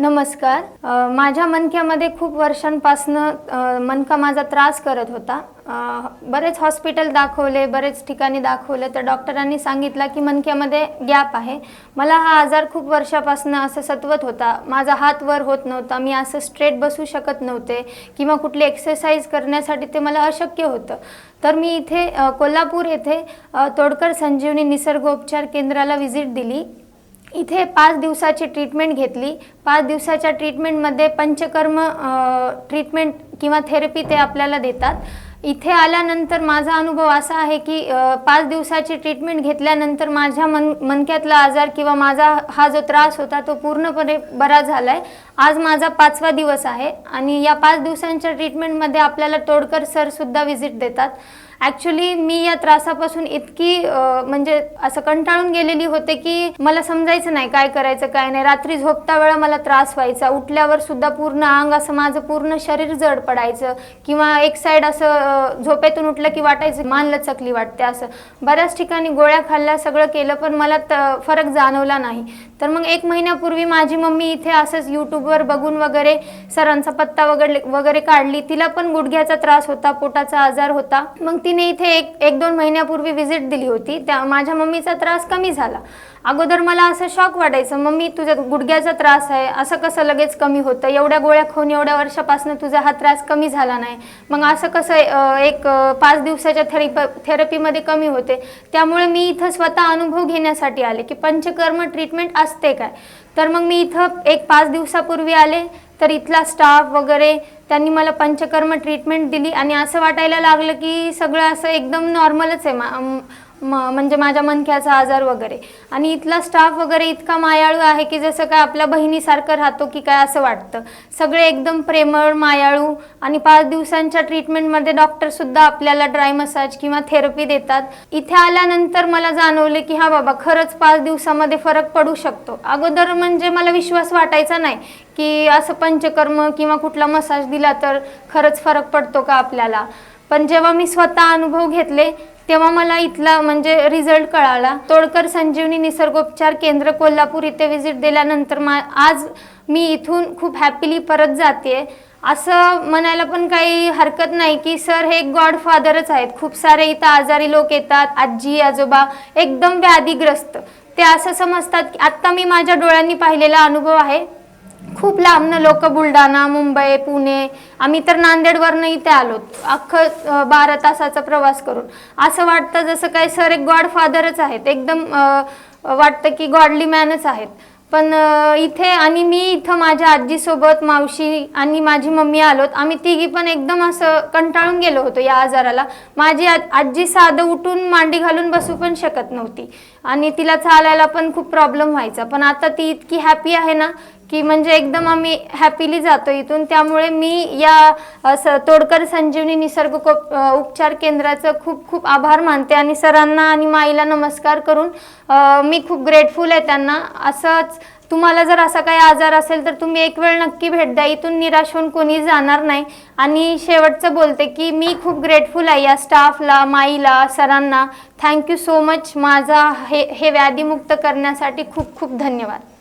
नमस्कार. माझ्या मनक्यामध्ये खूप वर्षांपासनं मनका माझा त्रास करत होता. बरेच हॉस्पिटल दाखवले बरेच ठिकाणी दाखवले तर डॉक्टरांनी सांगितलं की मनक्यामध्ये गॅप आहे. मला हा आजार खूप वर्षापासनं असं सतवत होता. माझा हात वर होत नव्हता. मी असं स्ट्रेट बसू शकत नव्हते किंवा कुठली एक्सरसाइज करण्यासाठी ते मला अशक्य होतं. तर मी इथे कोल्हापूर येथे तोडकर संजीवनी निसर्गोपचार केंद्राला व्हिजिट दिली. इथे पाच दिवसाची ट्रीटमेंट घेतली. पाच दिवसाच्या ट्रीटमेंटमध्ये पंचकर्म ट्रीटमेंट किंवा थेरपी ते आपल्याला देतात. इथे आल्यानंतर माझा अनुभव असा आहे की पाच दिवसाची ट्रीटमेंट घेतल्यानंतर माझ्या मन मनक्यातला आजार किंवा माझा हा जो त्रास होता तो पूर्णपणे बरा झाला आहे आज माझा पाचवा दिवस आहे आणि या पाच दिवसांच्या ट्रीटमेंटमध्ये आपल्याला तोडकर सरसुद्धा व्हिजिट देतात. ॲक्च्युली मी या त्रासापासून इतकी म्हणजे असं कंटाळून गेलेली होते की मला समजायचं नाही काय करायचं काय नाही. रात्री झोपता वेळा मला त्रास व्हायचा. उठल्यावर सुद्धा पूर्ण अंग असं माझं पूर्ण शरीर जड पडायचं. किंवा एक साईड असं झोपेतून उठलं की वाटायचं मान लचकली वाटते असं. बऱ्याच ठिकाणी गोळ्या खाल्ल्या सगळं केलं पण मला त- फरक जाणवला नाही. तर मग एक महिन्यापूर्वी माझी मम्मी इथे असंच यूट्यूबवर बघून वगैरे सरांचा पत्ता वगैरे वगैरे काढली. तिला पण गुडघ्याचा त्रास होता पोटाचा आजार होता. मग तिने इथे एक एक दोन महिन्यापूर्वी व्हिजिट दिली होती. त्या माझ्या मम्मीचा त्रास कमी झाला. अगोदर मला असं शॉक वाटायचं मम्मी तुझ्या गुडघ्याचा त्रास आहे. असं कसं लगेच कमी होतं? एवढ्या गोळ्या खाऊन एवढ्या वर्षापासून तुझा हा त्रास कमी झाला नाही. मग असं कसं एक पाच दिवसाच्या थेरप थेरपीमध्ये कमी होते. त्यामुळे मी इथं स्वतः अनुभव घेण्यासाठी आले की पंचकर्म ट्रीटमेंट असते काय? तर मग मी इथं एक पाच दिवसापूर्वी आले. तर इथला स्टाफ वगैरे त्यांनी मला पंचकर्म ट्रीटमेंट दिली आणि असं वाटायला लागलं की सगळं असं एकदम नॉर्मलच आहे. मा म- म्हणजे माझ्या मनक्याचा आजार वगैरे. आणि इथला स्टाफ वगैरे इतका मायाळू आहे की जसं काय आपल्या बहिणीसारखं राहतो की काय असं वाटतं. सगळे एकदम प्रेमळ मायाळू आणि पाच दिवसांच्या ट्रीटमेंटमध्ये डॉक्टरसुद्धा आपल्याला ड्राय मसाज किंवा थेरपी देतात. इथे आल्यानंतर मला जाणवले की हा बाबा खरंच पाच दिवसामध्ये फरक पडू शकतो. अगोदर म्हणजे मला विश्वास वाटायचा नाही की असं पंचकर्म किंवा कुठला मसाज दिला तर खरंच फरक पडतो का आपल्याला. पण जेव्हा मी स्वतः अनुभव घेतले तेव्हा मला इथला म्हणजे रिझल्ट कळाला. तोडकर संजीवनी निसर्गोपचार केंद्र कोल्हापूर इथे व्हिजिट दिल्यानंतर मा आज मी इथून खूप हॅपीली परत जाते. असं म्हणायला पण काही हरकत नाही की सर हे गॉडफादरच आहेत. खूप सारे इथं आजारी लोक येतात आजी आजोबा एकदम व्याधीग्रस्त. ते असं समजतात की आत्ता मी माझ्या डोळ्यांनी पाहिलेला अनुभव आहे. खूप लांबनं लोक बुलढाणा मुंबई पुणे आम्ही तर नांदेडवरनं इथे आलो. अख्खं बारा तासाचा प्रवास करून. असं वाटतं जसं काय सर एक गॉडफादरच आहेत. एकदम वाटतं की गॉडली मॅनच आहेत. पण इथे आणि मी इथं माझ्या आजीसोबत मावशी आणि माझी मम्मी आलोत. आम्ही तिघी पण एकदम असं कंटाळून गेलो होतो या आजाराला. माझी आजी साधं उठून मांडी घालून बसू पण शकत नव्हती. आणि तिला चालायला पण खूप प्रॉब्लेम व्हायचा. पण आता ती इतकी हॅपी आहे ना की म्हणजे एकदम आम्ही हॅपीली जातो इथून. त्यामुळे मी या असं तोडकर संजीवनी निसर्ग कोप- उपचार केंद्राचं खूप खूप आभार मानते आणि सरांना आणि माईला नमस्कार करून मी खूप ग्रेटफुल आहे त्यांना. असंच तुम्हाला जर असा काही आजार असेल तर तुम्ही एक वेळ नक्की भेट द्या. इथून निराश होऊन कोणी जाणार नाही. आणि शेवटचं बोलते की मी खूप ग्रेटफुल आहे या स्टाफला माईला सरांना. थँक्यू सो मच माझा हे हे व्याधीमुक्त करण्यासाठी खूप खूप धन्यवाद.